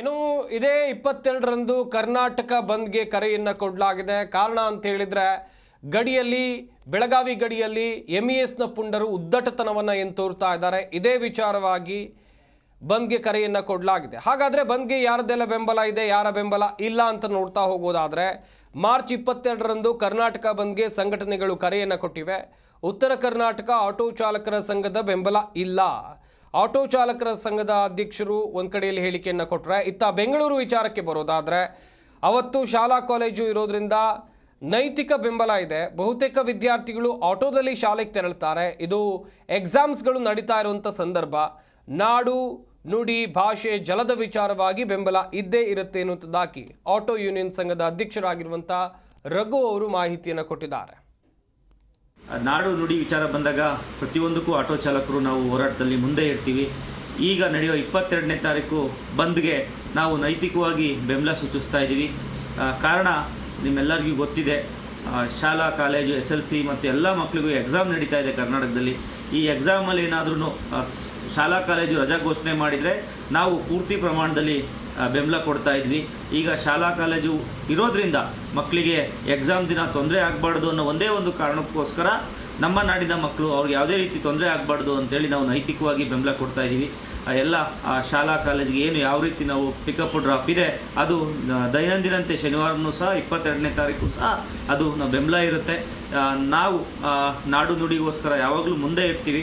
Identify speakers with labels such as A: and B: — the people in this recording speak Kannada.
A: ಇನ್ನು ಇದೇ ಇಪ್ಪತ್ತೆರಡರಂದು ಕರ್ನಾಟಕ ಬಂದ್ಗೆ ಕರೆಯನ್ನು ಕೊಡಲಾಗಿದೆ. ಕಾರಣ ಅಂತ ಹೇಳಿದ್ರೆ, ಗಡಿಯಲ್ಲಿ, ಬೆಳಗಾವಿ ಗಡಿಯಲ್ಲಿ ಎಂ ಇ ಎಸ್ನ ಪುಂಡರು ಉದ್ದಟತನವನ್ನು ಏನು ತೋರ್ತಾ ಇದ್ದಾರೆ. ಇದೇ ವಿಚಾರವಾಗಿ ಬಂದ್ಗೆ ಕರೆಯನ್ನು ಕೊಡಲಾಗಿದೆ. ಹಾಗಾದರೆ ಬಂದ್ಗೆ ಯಾರದೆಲ್ಲ ಬೆಂಬಲ ಇದೆ, ಯಾರ ಬೆಂಬಲ ಇಲ್ಲ ಅಂತ ನೋಡ್ತಾ ಹೋಗೋದಾದರೆ, ಮಾರ್ಚ್ ಇಪ್ಪತ್ತೆರಡರಂದು ಕರ್ನಾಟಕ ಬಂದ್ಗೆ ಸಂಘಟನೆಗಳು ಕರೆಯನ್ನು ಕೊಟ್ಟಿವೆ. ಉತ್ತರ ಕರ್ನಾಟಕ ಆಟೋ ಚಾಲಕರ ಸಂಘದ ಬೆಂಬಲ ಇಲ್ಲ. ಆಟೋ ಚಾಲಕರ ಸಂಘದ ಅಧ್ಯಕ್ಷರು ಒಂದು ಕಡೆಯಲ್ಲಿ ಹೇಳಿಕೆಯನ್ನು ಕೊಟ್ಟರೆ ಇತ್ತ ಬೆಂಗಳೂರು ವಿಚಾರಕ್ಕೆ ಬರೋದಾದರೆ, ಅವತ್ತು ಶಾಲಾ ಕಾಲೇಜು ಇರೋದ್ರಿಂದ ನೈತಿಕ ಬೆಂಬಲ ಇದೆ. ಬಹುತೇಕ ವಿದ್ಯಾರ್ಥಿಗಳು ಆಟೋದಲ್ಲಿ ಶಾಲೆಗೆ ತೆರಳುತ್ತಾರೆ ಇದು ಎಕ್ಸಾಮ್ಸ್ಗಳು ನಡೀತಾ ಇರುವಂಥ ಸಂದರ್ಭ. ನಾಡು, ನುಡಿ, ಭಾಷೆ, ಜಲದ ವಿಚಾರವಾಗಿ ಬೆಂಬಲ ಇದ್ದೇ ಇರುತ್ತೆ ಎನ್ನುವಂಥದ್ದಾಗಿ ಆಟೋ ಯೂನಿಯನ್ ಸಂಘದ ಅಧ್ಯಕ್ಷರಾಗಿರುವಂಥ ರಘು ಅವರು ಮಾಹಿತಿಯನ್ನು ಕೊಟ್ಟಿದ್ದಾರೆ.
B: ನಾಡು ನುಡಿ ವಿಚಾರ ಬಂದಾಗ ಪ್ರತಿಯೊಂದಕ್ಕೂ ಆಟೋ ಚಾಲಕರು ನಾವು ಹೋರಾಟದಲ್ಲಿ ಮುಂದೆ ಇರ್ತೀವಿ. ಈಗ ನಡೆಯೋ ಇಪ್ಪತ್ತೆರಡನೇ ತಾರೀಕು ಬಂದ್ಗೆ ನಾವು ನೈತಿಕವಾಗಿ ಬೆಂಬಲ ಸೂಚಿಸ್ತಾ ಇದ್ದೀವಿ. ಕಾರಣ ನಿಮ್ಮೆಲ್ಲರಿಗೂ ಗೊತ್ತಿದೆ. ಶಾಲಾ, ಕಾಲೇಜು, ಎಸ್ ಎಲ್ ಸಿ ಮತ್ತು ಎಲ್ಲ ಮಕ್ಕಳಿಗೂ ಎಕ್ಸಾಮ್ ನಡೀತಾ ಇದೆ ಕರ್ನಾಟಕದಲ್ಲಿ. ಈ ಎಕ್ಸಾಮಲ್ಲಿ ಏನಾದ್ರೂ ಶಾಲಾ ಕಾಲೇಜು ರಜಾ ಘೋಷಣೆ ಮಾಡಿದರೆ ನಾವು ಪೂರ್ತಿ ಪ್ರಮಾಣದಲ್ಲಿ ಬೆಂಬಲ ಕೊಡ್ತಾ ಇದ್ವಿ. ಈಗ ಶಾಲಾ ಕಾಲೇಜು ಇರೋದರಿಂದ ಮಕ್ಕಳಿಗೆ ಎಕ್ಸಾಮ್ ದಿನ ತೊಂದರೆ ಆಗಬಾರ್ದು ಅನ್ನೋ ಒಂದೇ ಒಂದು ಕಾರಣಕ್ಕೋಸ್ಕರ ನಮ್ಮ ನಾಡಿನ ಮಕ್ಕಳು ಅವ್ರಿಗೆ ಯಾವುದೇ ರೀತಿ ತೊಂದರೆ ಆಗಬಾರ್ದು ಅಂತೇಳಿ ನಾವು ನೈತಿಕವಾಗಿ ಬೆಂಬಲ ಕೊಡ್ತಾ ಇದ್ದೀವಿ. ಎಲ್ಲ ಶಾಲಾ ಕಾಲೇಜಿಗೆ ಏನು ಯಾವ ರೀತಿ ನಾವು ಪಿಕಪ್ ಡ್ರಾಪ್ ಇದೆ, ಅದು ದೈನಂದಿನಂತೆ ಶನಿವಾರನೂ ಸಹ ಇಪ್ಪತ್ತೆರಡನೇ ತಾರೀಕು ಸಹ ಅದು ಬೆಂಬಲ ಇರುತ್ತೆ. ನಾವು ನಾಡು ನುಡಿಗೋಸ್ಕರ ಯಾವಾಗಲೂ ಮುಂದೆ ಇರ್ತೀವಿ.